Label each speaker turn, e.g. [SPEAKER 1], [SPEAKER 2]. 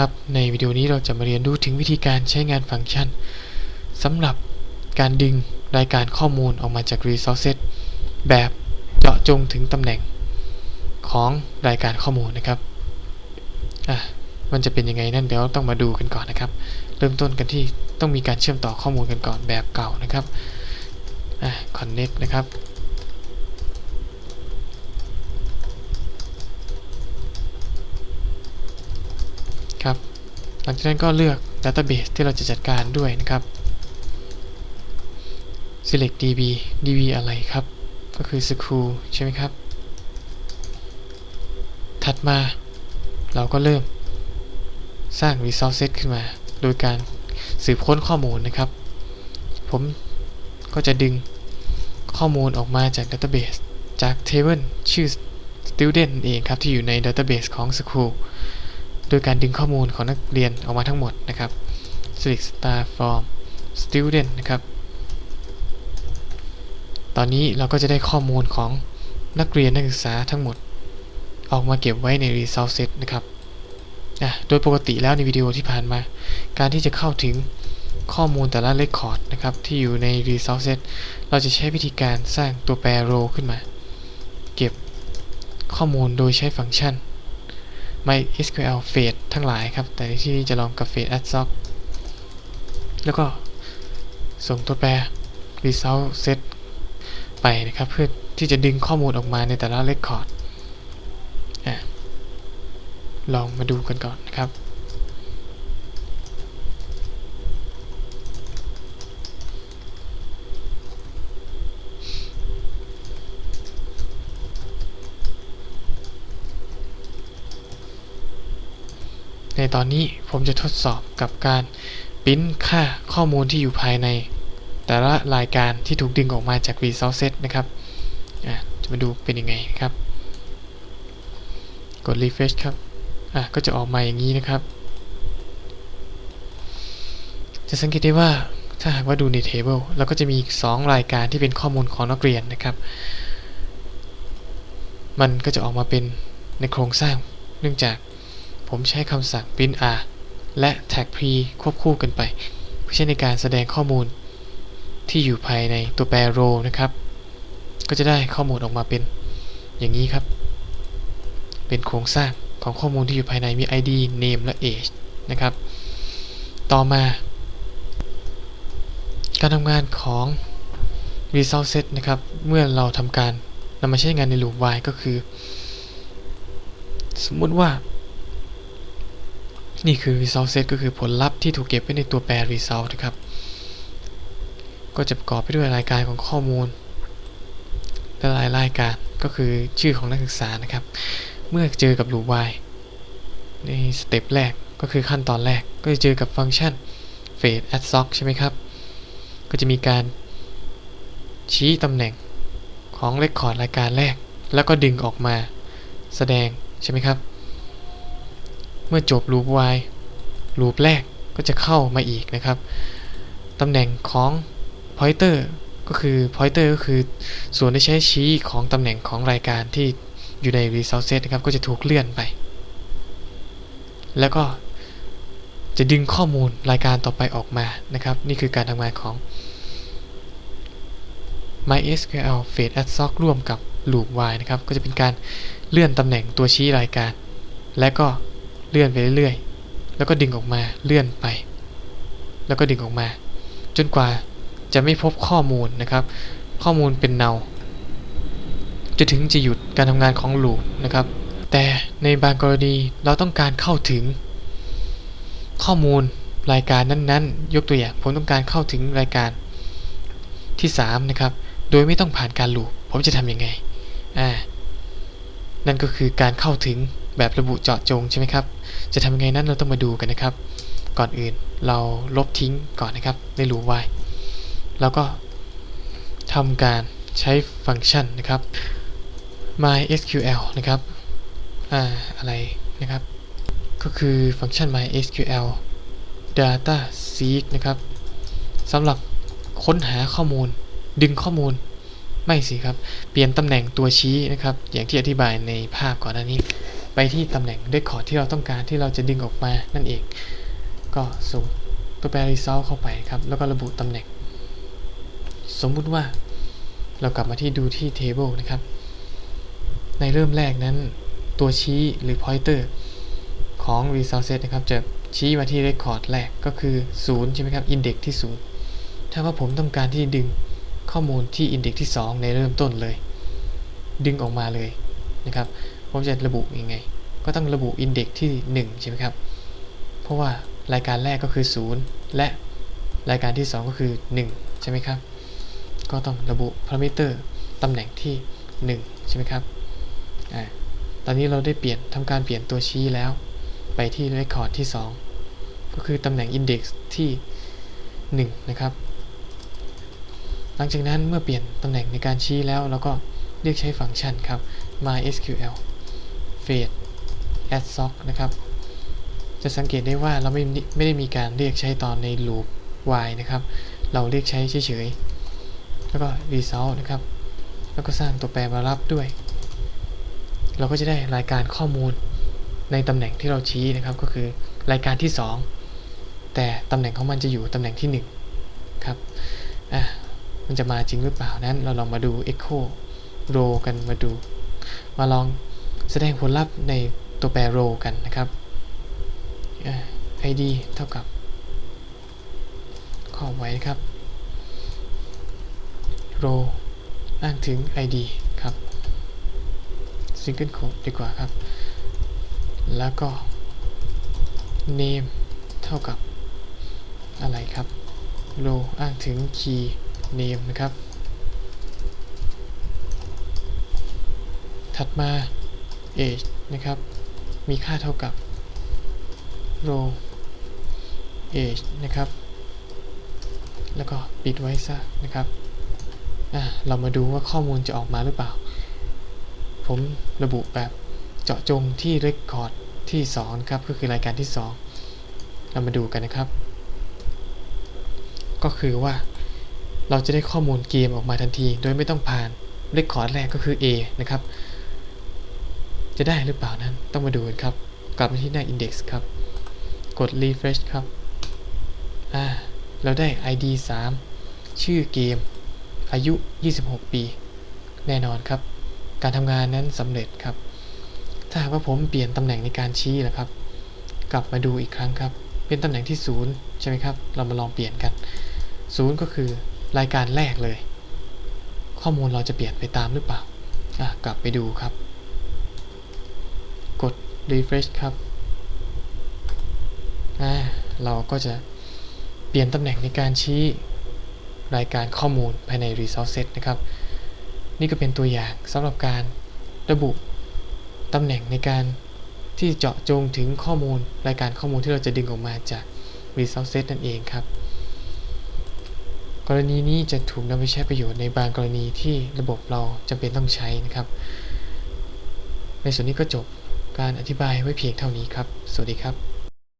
[SPEAKER 1] ครับ ในวิดีโอนี้เราจะมาเรียนรู้ถึงวิธีการใช้งานฟังก์ชันสำหรับการดึงรายการข้อมูลออกมาจาก Resources แบบเจาะจงถึงตำแหน่งของรายการข้อมูลนะครับอะมันจะเป็นยังไงนั่นเดี๋ยวต้องมาดูกันก่อนนะครับ เริ่มต้นกันที่ต้องมีการเชื่อมต่อข้อมูลกันก่อนแบบเก่านะครับอะ connect นะครับ ครับ หลังจากนั้นก็เลือก Database ที่เราจะจัดการด้วยนะครับ select db db อะไรครับ ก็คือ school ใช่ไหมครับ ถัดมาเราก็เริ่มสร้าง resources ขึ้นมา โดยการสืบค้นข้อมูลนะครับ ผมก็จะดึงข้อมูลออกมาจาก database จาก table ชื่อ student เองครับ ที่อยู่ใน database ของ school โดยการดึงข้อมูลของนักเรียนออกมาทั้งหมดนะครับ select star from student นะครับ ตอนนี้เราก็จะได้ข้อมูลของนักเรียนนักศึกษาทั้งหมด ออกมาเก็บไว้ใน result set นะครับโดยปกติแล้วในวิดีโอที่ผ่านมา การที่จะเข้าถึงข้อมูลแต่ละ record นะครับ ที่อยู่ใน result set เราจะใช้วิธีการสร้างตัวแปร row ขึ้นมา เก็บข้อมูลโดยใช้ฟังก์ชัน MySQL Fade ทั้งหลายครับ แต่ที่นี่จะลองกับ Fetch Add Sock แล้วก็ส่งตัวแปร Result Set ไปนะครับ เพื่อที่จะดึงข้อมูลออกมาในแต่ละ Record อลองมาดูกันก่อนนะครับ ในตอนนี้ผมจะทดสอบกับการปริ้นค่าข้อมูลที่อยู่ภายใน แต่ละรายการที่ถูกดึงออกมาจาก Result Set นะครับะจะมาดูเป็นยังไงครับ กด refresh ครับก็จะออกมาอย่างนี้นะครับ จะสังเกตได้ว่าถ้าหากว่าดูใน table เราก็จะมี 2 รายการที่เป็นข้อมูลของนักเรียนนะครับ มันก็จะออกมาเป็นในโครงสร้างเนื่องจาก ผมใช้คำสั่ง print r และ tag p ควบคู่กันไป เพื่อใช้ในการแสดงข้อมูลที่อยู่ภายในตัวแปร row นะครับ ก็จะได้ข้อมูลออกมาเป็นอย่างนี้ครับ เป็นโครงสร้างของข้อมูลที่อยู่ภายในมี id name และ age นะครับ ต่อมา การทำงานของ result set นะครับ เมื่อเราทำการนำมาใช้งานใน loop while ก็คือ สมมุติว่า นี่คือ result set ก็คือผลลัพธ์ที่ถูกเก็บไว้ในตัวแปร result นะครับ ก็จะประกอบไปด้วยรายการของข้อมูล และรายรายการก็คือชื่อของนักศึกษานะครับ เมื่อเจอกับ loop while ในสเต็ปแรกก็คือขั้นตอนแรกก็จะเจอกับฟังก์ชัน fetch add sock ใช่ไหมครับ ก็จะมีการชี้ตำแหน่งของ record รายการแรก แล้วก็ดึงออกมาแสดงใช่ไหมครับ เมื่อจบ loop while loop แรกก็จะเข้ามาอีกนะครับ ตำแหน่งของ pointer ก็คือ pointer ก็คือส่วนที่ใช้ชี้ของตำแหน่งของรายการที่อยู่ใน result set นะครับ ก็จะถูกเลื่อนไป แล้วก็จะดึงข้อมูลรายการต่อไปออกมานะครับ นี่คือการทำงานของ MySQL Fetch Add Sock ร่วมกับ Loop While นะครับ ก็จะเป็นการเลื่อนตำแหน่งตัวชี้รายการ และก็ เลื่อนไปเรื่อยๆ แล้วก็ดึงออกมาเลื่อนไป แล้วก็ดึงออกมา จนกว่าจะไม่พบข้อมูลนะครับ ข้อมูลเป็นเนาจะถึงจะหยุดการทำงานของ Loop นะครับ แต่ในบางกรณีเราต้องการเข้าถึง ข้อมูลรายการนั้นๆ ยกตัวอย่างผมต้องการเข้าถึงรายการที่ 3 นะครับ โดยไม่ต้องผ่านการลูปผมจะทำยังไงอ่านั่นก็คือการเข้าถึง แบบระบุเจาะจงใช่ไหมครับ จะทำยังไงนั้นเราต้องมาดูกันนะครับ ก่อนอื่นเราลบทิ้งก่อนนะครับในรูไวแล้วก็ทำการใช้ฟังก์ชันนะครับ MySQL นะครับอ่าอะไรนะครับ ก็คือฟังก์ชัน MySQL Data Seek นะครับสำหรับค้นหาข้อมูล ดึงข้อมูลไม่สิครับ เปลี่ยนตำแหน่งตัวชี้นะครับ อย่างที่อธิบายในภาพก่อนหน้านี้ ที่ตำแหน่ง record ที่เราต้องการที่เราจะดึงออกมานั่นเอง ก็ส่งตัวแปร result เข้าไปครับ แล้วก็ระบุตำแหน่ง สมมุติว่าเรากลับมาที่ดูที่ table นะครับ ในเริ่มแรกนั้นตัวชี้หรือ pointer ของ result set นะครับ จะชี้มาที่ record แรกก็คือ 0 ใช่ไหมครับ index ที่ 0 ถ้าว่าผมต้องการที่ดึงข้อมูลที่ index ที่ 2 ในเริ่มต้นเลย ดึงออกมาเลยนะครับ ผมจะระบุยังไง ก็ต้องระบุ index ที่ 1 ใช่ไหมครับ เพราะว่ารายการแรกก็คือ 0 และรายการที่ 2 ก็คือ 1 ใช่ไหมครับ ก็ต้องระบุ parameter ตำแหน่งที่ 1 ใช่ไหมครับอ่าตอนนี้เราได้เปลี่ยนทำการเปลี่ยนตัวชี้แล้ว ไปที่ record ที่ 2 ก็คือตำแหน่ง index ที่ 1 นะครับ หลังจากนั้นเมื่อเปลี่ยนตำแหน่งในการชี้แล้วเราก็เรียกใช้ฟังก์ชันครับ mysql fetch add sock นะครับ จะสังเกตได้ว่าเราไม่ไม่ได้มีการเรียกใช้ตอนใน loop while นะครับ เราเรียกใช้เฉยๆ แล้วก็ result นะครับ แล้วก็สร้างตัวแปรมารับด้วย เราก็จะได้รายการข้อมูลในตำแหน่งที่เราชี้นะครับ ก็คือรายการที่ 2 แต่ตำแหน่งของมันจะอยู่ตำแหน่งที่ 1 ครับอะมันจะมาจริงหรือเปล่านั้น เราลองมาดู echo row กันมาดู มาลอง แสดงผลลัพธ์ในตัวแปร row กันนะครับ id เท่ากับข้อไว้นะครับ row อ้างถึง id ครับ single quote ดีกว่าครับ แล้วก็ name เท่ากับอะไรครับ row อ้างถึง key name นะครับ ถัดมา age นะครับ มีค่าเท่ากับ row age นะครับ แล้วก็ปิดไว้ซะนะครับอะเรามาดูว่าข้อมูลจะออกมาหรือเปล่า ผมระบุแบบเจาะจงที่ record ที่2ครับก็คือรายการที่ 2 เรามาดูกันนะครับ ก็คือว่าเราจะได้ข้อมูลเกมออกมาทันที โดยไม่ต้องผ่าน record แรกก็คือ A นะครับ จะได้หรือเปล่านั้นต้องมาดูกันครับ กลับมาที่หน้า index ครับ กด refresh ครับอ่าเราได้ id 3 ชื่อเกม อายุ 26 ปี แน่นอนครับ การทำงานนั้นสำเร็จครับ ถ้าหากว่าผมเปลี่ยนตำแหน่งในการชี้นะครับ กลับมาดูอีกครั้งครับ เป็นตำแหน่งที่ 0 ใช่ไหมครับ เรามาลองเปลี่ยนกัน 0 ก็คือรายการแรกเลย ข้อมูลเราจะเปลี่ยนไปตามหรือเปล่าอะกลับไปดูครับ refresh ครับเราก็จะเปลี่ยนตำแหน่งในการชี้รายการข้อมูลภายใน Resource Set นะครับ นี่ก็เป็นตัวอย่างสำหรับการระบุตำแหน่งในการที่เจาะจงถึงข้อมูลรายการข้อมูลที่เราจะดึงออกมาจาก Resource Set นั่นเองครับ กรณีนี้จะถูกนำไปใช้ประโยชน์ในบางกรณีที่ระบบเราจำเป็นต้องใช้นะครับ ในส่วนนี้ก็จบ การอธิบายไว้เพียงเท่านี้ครับ สวัสดีครับ